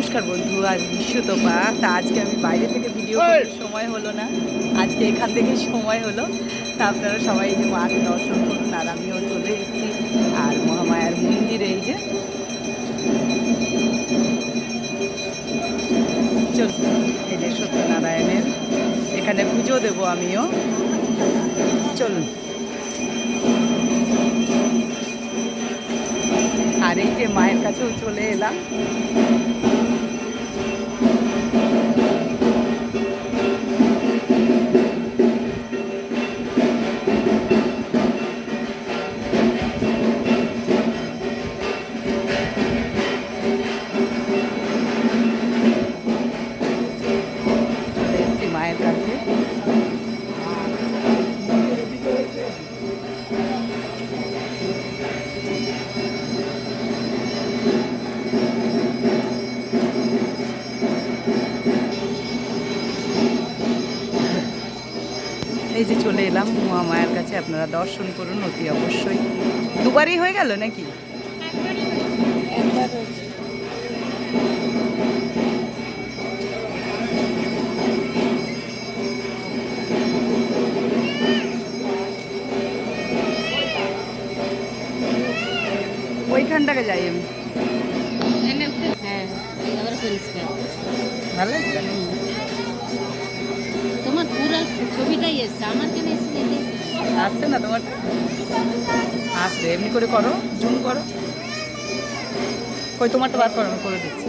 নমস্কার বন্ধু আজ বিশ্বতপা। তা আজকে আমি বাইরে থেকে ভিডিও সময় হলো না। আজকে এখান থেকে সময় হলো। তা আপনারা সবাই যে মাকে দর্শন করুন আর আমিও চলে এসেছি। আর মহামায়ার মন্দির এই যে। চল এই যে সত্যনারায়ণের। এখানে পুজো দেবো আমিও। চলুন। আর এই যে মায়ের কাছেও চলে এলাম। এই যে চলে এলাম মহামায়ার কাছে আপনারা দর্শন করুন অতি অবশ্যই। দুবারই হয়ে গেল নাকি? ওইখানটাকে যাই আমি। হ্যাঁ। ভালো এসছে, আমার আসছে না তোমার? আসবে, এমনি করে করো জুম করো। কই, তোমারটা বার করো, আমি করে দিচ্ছি।